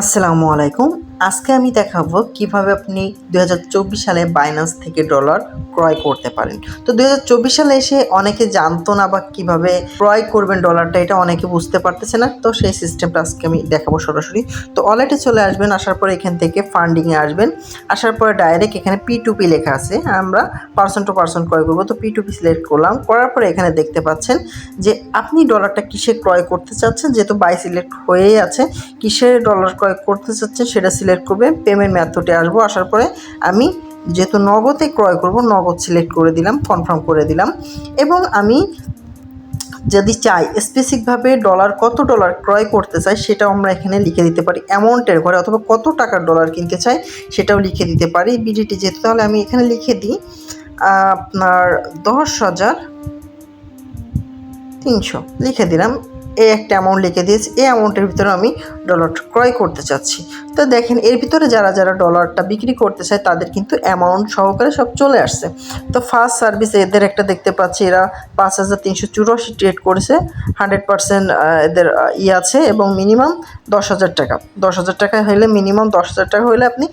আসসালামু আলাইকুম। আজকে আমি দেখাবো কীভাবে আপনি দু হাজার চব্বিশ সালে বাইন্যান্স থেকে ডলার ক্রয় করতে পারেন। তো দু হাজার চব্বিশ সালে এসে অনেকে জানতো না বা কীভাবে ক্রয় করবেন ডলারটা এটা অনেকে বুঝতে পারতেছে না। তো সেই সিস্টেমটা আজকে আমি দেখাবো সরাসরি। তো ওয়ালেটে চলে আসবেন, আসার পরে এখান থেকে ফান্ডিংয়ে আসবেন। আসার পরে ডাইরেক্ট এখানে পি টু পি লেখা আছে, আমরা পার্সন টু পার্সন ক্রয় করব। তো পি টু পি সিলেক্ট করলাম, করার পরে এখানে দেখতে পাচ্ছেন যে আপনি ডলারটা কিসে ক্রয় করতে চাচ্ছেন? যেহেতু বাই সিলেক্ট হয়েই আছে কিসের ডলার ক্রয় করতে চাচ্ছেন সেটা সিলেক্ট করবেন পেমেন্ট মেথডে আসব, আসার পরে আমি যেহেতু নগদে ক্রয় করব, নগদ সিলেক্ট করে দিলাম কনফার্ম করে দিলাম। এবং আমি যদি চাই স্পেসিফিকভাবে ডলার কত ডলার ক্রয় করতে চাই, সেটাও আমরা এখানে লিখে দিতে পারি। অ্যামাউন্টের ঘরে অথবা কত টাকার ডলার কিনতে চাই, সেটাও লিখে দিতে পারি। বিডিটি যেতে তাহলে আমি এখানে লিখে দিই, আপনার দশ হাজার তিনশো। লিখে দিলাম এই একটা অ্যামাউন্ট লিখে দিয়েছি এই অ্যামাউন্টের ভিতরে আমি ডলারটা ক্রয় করতে চাচ্ছি। তো দেখেন, এর ভিতরে যারা যারা ডলারটা বিক্রি করতে চায়, তাদের কিন্তু অ্যামাউন্ট সহকারে সব চলে আসছে। তো ফার্স্ট সার্ভিস এদের একটা দেখতে পাচ্ছি, এরা পাঁচ হাজার তিনশো চুরাশি ট্রেড করেছে। হান্ড্রেড পার্সেন্ট এদের ই আছে এবং মিনিমাম দশ হাজার টাকা। দশ হাজার টাকা হলে মিনিমাম দশ হাজার টাকা হলে আপনি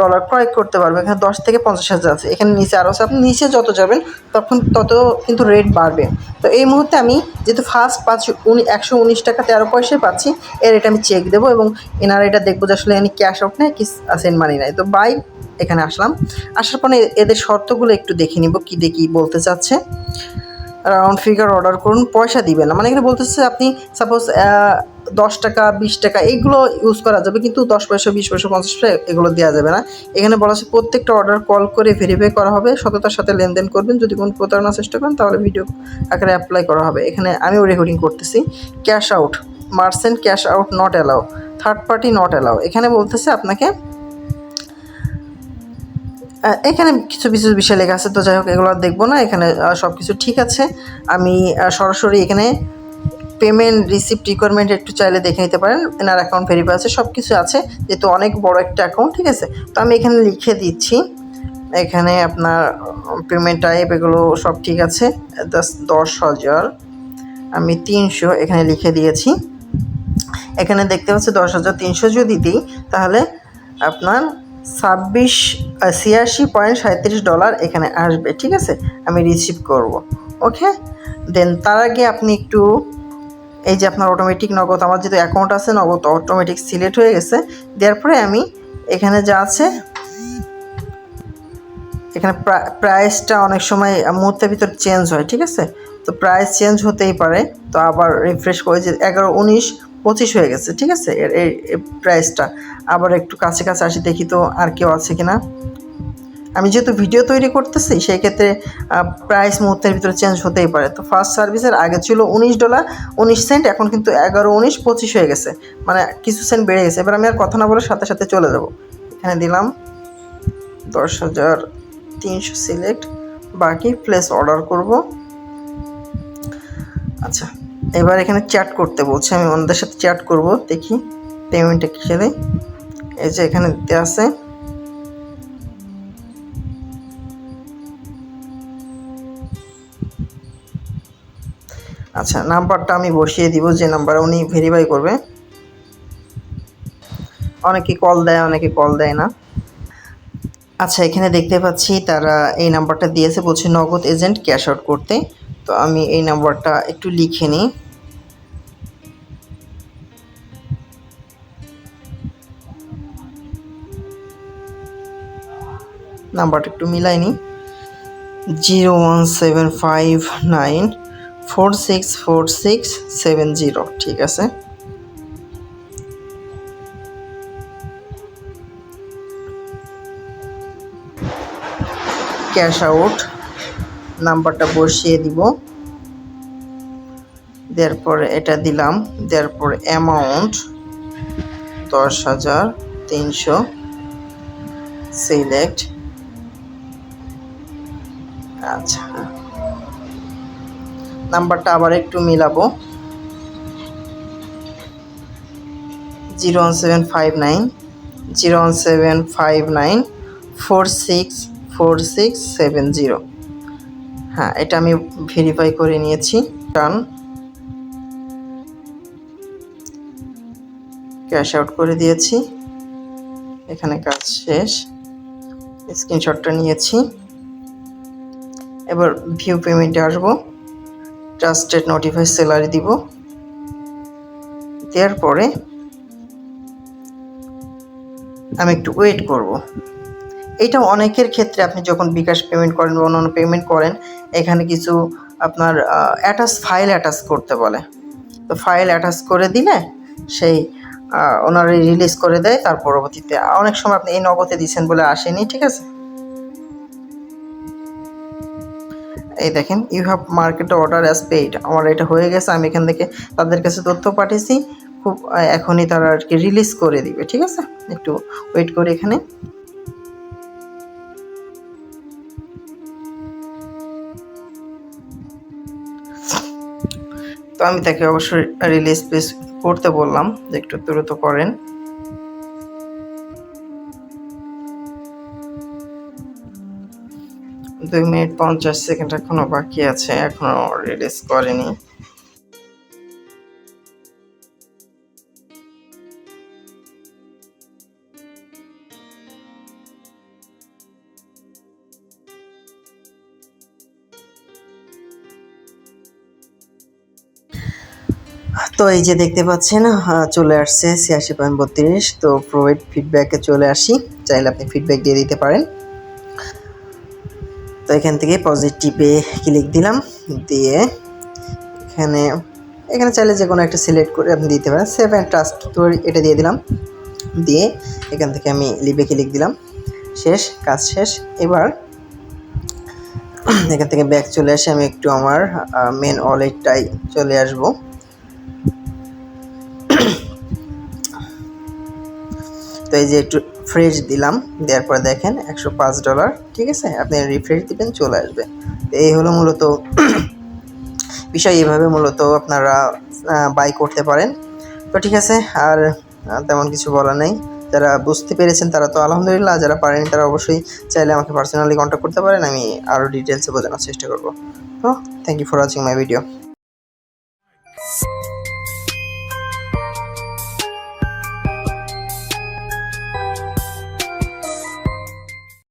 ডলার ক্রয় করতে পারবেন। এখানে দশ থেকে পঞ্চাশ হাজার আছে। এখানে নিচে আরও আছে। আপনি নিচে যত যাবেন, তখন তত কিন্তু রেট বাড়বে। তো এই মুহূর্তে আমি যেহেতু ফার্স্ট পাঁচ, উনি একশো উনিশ টাকা তেরো পয়সায় পাচ্ছি। এর এটা আমি চেক দেবো এবং এনার এটা দেখব যে আসলে এনে ক্যাশ আউট নেই কি সেন্ড মানি নেয়। তো বাই এখানে আসলাম। আসার পরে এদের শর্তগুলো একটু দেখে নিব, কী দেখি বলতে চাচ্ছে। রাউন্ড ফিগার অর্ডার করুন, পয়সা দিবেন না। মানে এখানে বলতেছে আপনি সাপোজ দশ টাকা, বিশ টাকা এইগুলো ইউজ করা যাবে, কিন্তু দশ পয়সা, বিশ পয়সা, পঞ্চাশ পয়সা এগুলো দেওয়া যাবে না। এখানে বলা আছে প্রত্যেকটা অর্ডার কল করে ভেরিফাই করা হবে, সততার সাথে লেনদেন করবেন। যদি কোনো প্রতারণার চেষ্টা করেন, তাহলে ভিডিও আকারে অ্যাপ্লাই করা হবে। এখানে আমিও রেকর্ডিং করতেছি। Cash out merchant cash out not allow third party not allow এখানে বলতেছে আপনাকে এখানে কিছু কিছু বিষয় লেখা আছে, তো যাই হোক, এগুলো দেখব না। এখানে সব কিছু ঠিক আছে। আমি সরাসরি এখানে পেমেন্ট রিসিপ্ট রিকোয়ারমেন্ট একটু চাইলে দেখে নিতে পারেন। এনার অ্যাকাউন্ট ভেরিফাই আছে সব কিছু আছে। যেহেতু অনেক বড় একটা অ্যাকাউন্ট ঠিক আছে? তো আমি এখানে লিখে দিচ্ছি। এখানে আপনার পেমেন্ট টাইপ এগুলো সব ঠিক আছে। দশ হাজার। আমি তিনশো এখানে লিখে দিয়েছি। এখানে দেখতে পাচ্ছি দশ হাজার তিনশো যদি দিই, তাহলে আপনার ছাব্বিশ ছিয়াশি পয়েন্ট সাঁত্রিশ ডলার এখানে আসবে, ঠিক আছে? আমি রিসিভ করব ওকে দেন তার আগে আপনি একটু, এই যে আপনার অটোমেটিক নগদ, আমার যেহেতু অ্যাকাউন্ট আছে, নগদ অটোমেটিক সিলেক্ট হয়ে গেছে দেওয়ার পরে আমি এখানে যা আছে, এখানে প্রাইসটা অনেক সময় মুহূর্তের ভিতর চেঞ্জ হয়, ঠিক আছে? তো প্রাইস চেঞ্জ হতেই পারে, তো আবার রিফ্রেশ করে যে এগারো, উনিশ পঁচিশ হয়ে গেছে, ঠিক আছে? এর এই প্রাইসটা আবার একটু কাছে কাছে আসি, দেখি তো আর কেউ আছে কি না আমি যেহেতু ভিডিও তৈরি করতেছি, সেই ক্ষেত্রে প্রাইস মুহূর্তের ভিতরে চেঞ্জ হতেই পারে। তো ফার্স্ট সার্ভিসের আগে ছিল উনিশ ডলার উনিশ সেন্ট এখন কিন্তু এগারো, উনিশ, পঁচিশ হয়ে গেছে। মানে কিছু সেন্ট বেড়ে গেছে। এবার আমি আর কথা না বলে সাথে সাথে চলে যাব। এখানে দিলাম দশ হাজার তিনশো সিলেক্ট বাকি প্লেস অর্ডার করব। আচ্ছা। এবার এখানে চ্যাট করতে বলছে, আমি ওনাদের সাথে চ্যাট করব, দেখি পেমেন্টটা কিসে দেয় এই যে এখানে দিতে আছে। আচ্ছা নাম্বারটা আমি বসিয়ে দিব, যে নাম্বারে উনি ভেরিফাই করবে। অনেকে কল দেয়, অনেকে কল দেয় না। আচ্ছা এখানে দেখতে পাচ্ছি তারা এই নাম্বারটা দিয়েছে, বলছে নগদ এজেন্ট ক্যাশ আউট করতে। তো আমি এই নাম্বারটা একটু লিখে নিই। নাম্বারটা একটু মিলাই নিই। Zero one seven five nine four six four six seven zero, ঠিক আছে? ক্যাশ আউট, নাম্বারটা বসিয়ে দিব। দেওয়ার পরে এটা দিলাম দেওয়ার পরে অ্যামাউন্ট দশ হাজার তিনশো সিলেক্ট আচ্ছা। নাম্বারটা আবার একটু মিলাবো। Zero one seven five nine zero one seven five nine four six four six seven zero হ্যাঁ এটা আমি ভেরিফাই করে নিয়েছি। ডান ক্যাশ আউট করে দিয়েছি। এখানে কাজ শেষ। স্ক্রিনশটটা নিয়েছি। এবার ভিউ পেমেন্টে আসব। ট্রাস্টেড নোটিফাই স্যালারি দিব। দেওয়ার পরে আমি একটু ওয়েট করব। এটা অনেকের ক্ষেত্রে আপনি যখন বিকাশ পেমেন্ট করেন বা অন্যান্য পেমেন্ট করেন, এখানে কিছু আপনার অ্যাটাচ ফাইল অ্যাটাচ করতে বলে। তো ফাইল অ্যাটাচ করে দিলে সেই ওনারা রিলিজ করে দেয়, তার পরবর্তীতে অনেক সময় আপনি এই নগদে দিচ্ছেন বলে আসেনি, ঠিক আছে? এই দেখেন you have market order as paid আমার এটা হয়ে গেছে, আমি এখান থেকে তাদের কাছে তথ্য পাঠিয়েছি। খুব এখনই তারা আর কি রিলিজ করে দিবে, ঠিক আছে? একটু ওয়েট করে এখানে। তো আমি তাকে অবশ্যই রিলিজ পেস করতে বললাম যে একটু দ্রুত করেন দুই মিনিট পঞ্চাশ সেকেন্ড এখনও বাকি আছে, এখনও রিলিজ করেনি তো এই যে দেখতে পাচ্ছেন চলে আসছে ছিয়াশি পয়েন্ট বত্রিশ। তো প্রোভাইড ফিডব্যাকে চলে আসি। চাইলে আপনি ফিডব্যাক দিয়ে দিতে পারেন। তো এখান থেকে পজিটিভে ক্লিক দিলাম। দিয়ে এখানে এখানে চাইলে যে কোনো একটা সিলেক্ট করে আপনি দিতে পারেন। সেভ অ্যান্ড ট্রাস্ট তো এটা দিয়ে দিলাম। দিয়ে এখান থেকে আমি লিবে ক্লিক দিলাম। শেষ, কাজ শেষ। এবার এখান থেকে ব্যাক চলে আসে আমি একটু আমার মেন ওয়ালেটটাই চলে আসব। তো এই যে একটু ফ্রেশ দিলাম, দেওয়ার পরে দেখেন একশো পাঁচ ডলার ঠিক আছে? আপনি রিফ্রেশ দিবেন, চলে আসবে। তো এই হলো মূলত বিষয়, এইভাবে মূলত আপনারা বাই করতে পারেন। তো ঠিক আছে, আর তেমন কিছু বলার নেই। যারা বুঝতে পেরেছেন, তারা তো আলহামদুলিল্লাহ, যারা পারেনি, তারা অবশ্যই চাইলে আমাকে পার্সোনালি কন্ট্যাক্ট করতে পারেন, আমি আরও ডিটেলসে বোঝানোর চেষ্টা করব। তো thank you for watching my video